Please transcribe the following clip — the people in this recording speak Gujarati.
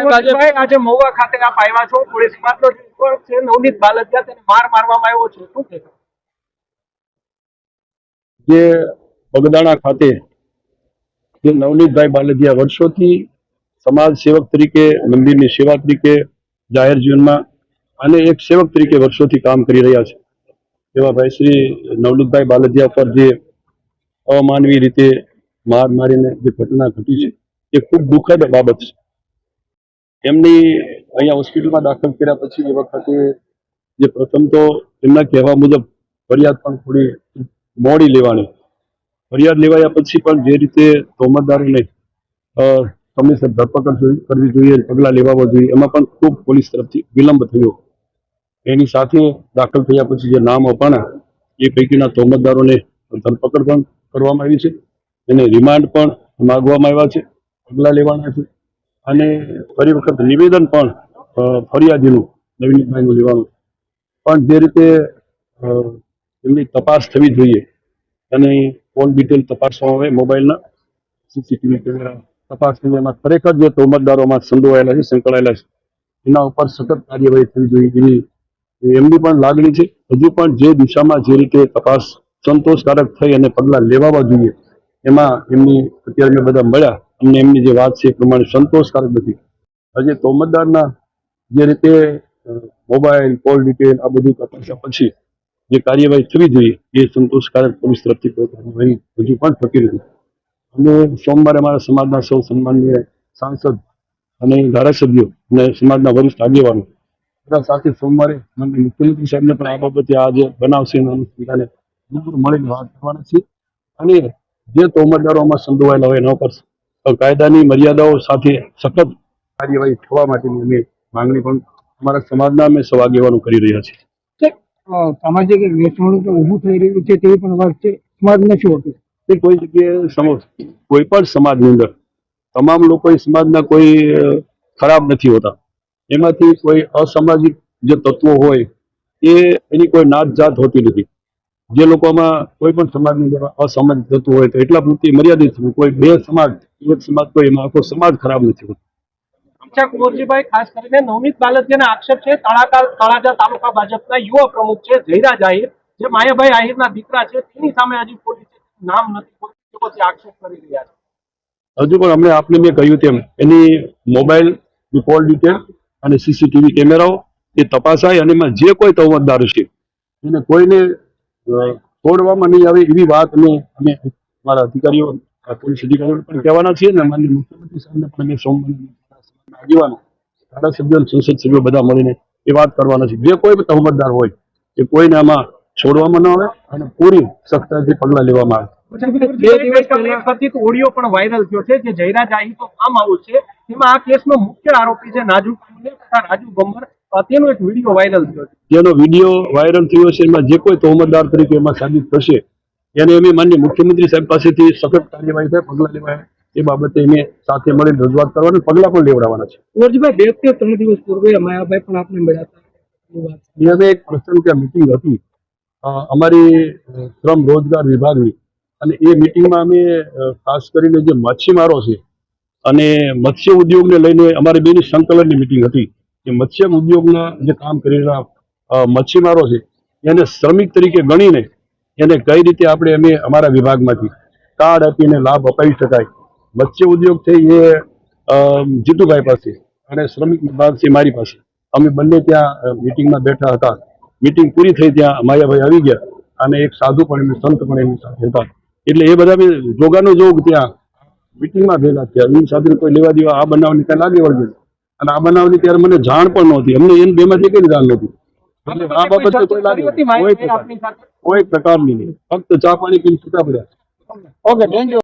આજે મહુવા ખાતે આપ આવ્યા છો. પોલીસ વિભાગનો છે નવનીત બાલદિયા તેને માર મારવામાં આવ્યો છે. શું કહેશો? જે બગદાણા ખાતે જે નવનીતભાઈ બાલદિયા વર્ષોથી સમાજ સેવક તરીકે મંદિરની સેવા તરીકે જાહેર જીવનમાં અને એક સેવક તરીકે વર્ષોથી કામ કરી રહ્યા છે. એવા ભાઈ શ્રી નવનીતભાઈ બાલદિયા પર જે અમાનવી રીતે માર મારીને જે ઘટના ઘટી છે એ ખૂબ દુઃખદ બાબત છે. એમની અહીંયા હોસ્પિટલમાં દાખલ કર્યા પછી એ વખતે જે પ્રથમ તો એમના કહેવા મુજબ ફરિયાદ પણ થોડી મોડી લેવાની. ફરિયાદ લેવાયા પછી પણ જે રીતે તોમતદારોને સમયસર ધરપકડ કરવી જોઈએ, પગલાં લેવા જોઈએ, એમાં પણ ખૂબ પોલીસ તરફથી વિલંબ થયો. એની સાથે દાખલ થયા પછી જે નામ અપાણા એ પૈકીના તોમતદારોને ધરપકડ પણ કરવામાં આવી છે. એને રિમાન્ડ પણ માગવામાં આવ્યા છે. પગલાં લેવાના છે. અને ફરી વખત નિવેદન પણ ફરિયાદીનું, નવીનભાઈનું લેવાનું. પણ જે રીતે એમની તપાસ થવી જોઈએ, અને કોલ ડિટેલ તપાસવામાં આવે મોબાઈલના, સીસીટીવી કેમેરા તપાસ એમાં ખરેખર જે તોમતદારોમાં સંડોવાયેલા છે, સંકળાયેલા છે, એના ઉપર સતત કાર્યવાહી થવી જોઈએ એવી એમની પણ લાગણી છે. હજુ પણ જે દિશામાં જે રીતે તપાસ સંતોષકારક થઈ અને પગલાં લેવાવા જોઈએ એમાં એમની અત્યારે મેં બધા મળ્યા. અમને એમની જે વાત છે એ પ્રમાણે સંતોષકારક નથી. હજી તોમતદારના જે રીતે મોબાઈલ, કોલ ડિટેલ આ બધું તપાસ્યા પછી જે કાર્યવાહી થવી જોઈએ એ સંતોષકારક પોલીસ તરફથી કાર્યવાહી હજુ પણ થતી નથી. અને સોમવારે અમારા સમાજના સૌ સન્માનીય સાંસદ અને ધારાસભ્યો અને સમાજના વરિષ્ઠ આગેવાનો બધા સાથે સોમવારે માનની મુખ્યમંત્રી સાહેબને પણ આ બાબતે આ જે બનાવશે એના અનુસંધાને મળીને વાત કરવાના છીએ. અને જે તોમતદારોમાં સંડોવાયેલા હોય એના પર કાયદાની મર્યાદાઓ સાથે સખત કાર્યવાહી થવા માટેની અમે માંગણી પણ અમારા સમાજના અમે સૌ આગેવાનો કરી રહ્યા છીએ. સામાજિક વેચવણું ઊભું થઈ રહ્યું છે તેવી પણ વાત છે. સમાજને શું હતું. તે કોઈ જગ્યાએ કોઈ પણ સમાજની અંદર તમામ લોકો એ સમાજના કોઈ ખરાબ નથી હોતા. એમાંથી કોઈ અસામાજિક જે તત્વો હોય એ એની કોઈ નાત જાત હોતી નથી. જે લોકોમાં કોઈ પણ સમાજની અંદર થતું હોય તો એટલા પૂરતી મર્યાદિત છે. કોઈ બે સમાજ એક સમાજ તો એમાં આખો સમાજ ખરાબ નથી હોતો અચ્છા કુંવરજીભાઈ ખાસ કરીને નવનીત બાલદિયાના આક્ષેપ છે તળાકા તળાજા તાલુકા ભાજપના યુવા પ્રમુખ છે જયરા જાહેર જે માયાભાઈ આહિરના દીકરા છે તેની સામે હજી પોલીસે નામ નથી તે આક્ષેપ કરી રહ્યા છે હજુ પણ અમને આપને મેં કહ્યું તેમ એની મોબાઈલ કોલ ડિટેલ અને સીસીટીવી કેમેરાઓ એ તપાસાય અને એમાં જે કોઈ તવમતદાર છે એને કોઈને છોડવામાં નહીં આવે એવી વાત અમે અમે મારા અધિકારીઓ પોલીસ અધિકારીઓ પણ કહેવાના છીએ ને માન્ય મુખ્યમંત્રી સાહેબને પણ અમે સોમવારે આગેવાનો, ધારાસભ્યો સંસદ સભ્યો બધા મળીને એ વાત કરવાના છે જે કોઈ તહમતદાર હોય એ કોઈને આમાં છોડવામાં ન આવે અને પૂરી સખ્તાથી પગલાં લેવામાં આવે. બે દિવસ પહેલા ઓડિયો પણ વાયરલ થયો છે જે જયરા જાહી તો ફાર્મ હાઉસ છે. તેમાં આ કેસનો મુખ્ય આરોપી છે તેનો એક વીડિયો વાયરલ થયો જેનો વીડિયો વાયરલ થયો છે એમાં જે કોઈ તહોમતદાર તરીકે એમાં સાબિત થશે એને અમે માન્ય મુખ્યમંત્રી સાહેબ પાસેથી સખત કાર્યવાહી થાય પગલાં લેવાય એ બાબતે અમે સાથે મળીને રજૂઆત કરવાની પગલાં પણ લેવડાવવાના છે. કુંવરજીભાઈ બે કે ત્રણ દિવસ પૂર્વે માયાભાઈ પણ આપને મળ્યા હતા. એ એક પ્રસંગ ત્યાં મિટિંગ હતી. અમારી શ્રમ રોજગાર વિભાગની. અને એ મિટિંગમાં અમે ખાસ કરીને જે માછીમારો છે અને મત્સ્ય ઉદ્યોગને લઈને અમારી બેની સંકલનની મિટિંગ હતી. કે મત્સ્ય ઉદ્યોગના જે કામ કરી રહેલા મચ્છીમારો છે, એને શ્રમિક તરીકે ગણીને એને કઈ રીતે આપણે અમે અમારા વિભાગમાંથી કાર્ડ આપીને લાભ અપાવી શકાય. મત્સ્ય ઉદ્યોગ છે એ જીતુભાઈ પાસે અને શ્રમિક વિભાગ છે મારી પાસે. અમે બંને ત્યાં મિટિંગમાં બેઠા હતા. મિટિંગ પૂરી થઈ ત્યાં માયાભાઈ આવી ગયા અને એક સાધુ પણ એમની, સંત પણ એમની સાથે હતા. એટલે એ બધા જોગાનો જોગ ત્યાં. મિટિંગમાં ભેગા થયા. એની સાથે કોઈ લેવા દેવા આ બનાવની ત્યાં લાગે વળગે અને આ બનાવની ત્યારે મને જાણ પણ નહોતી. અમને એમ બેમાંથી કઈ જાણ નહોતી. એટલે આ બાબતે કોઈ લાગે કોઈ પ્રકારની નહીં. ફક્ત ચા પાણી પીને છૂટા પડ્યા. Okay thank you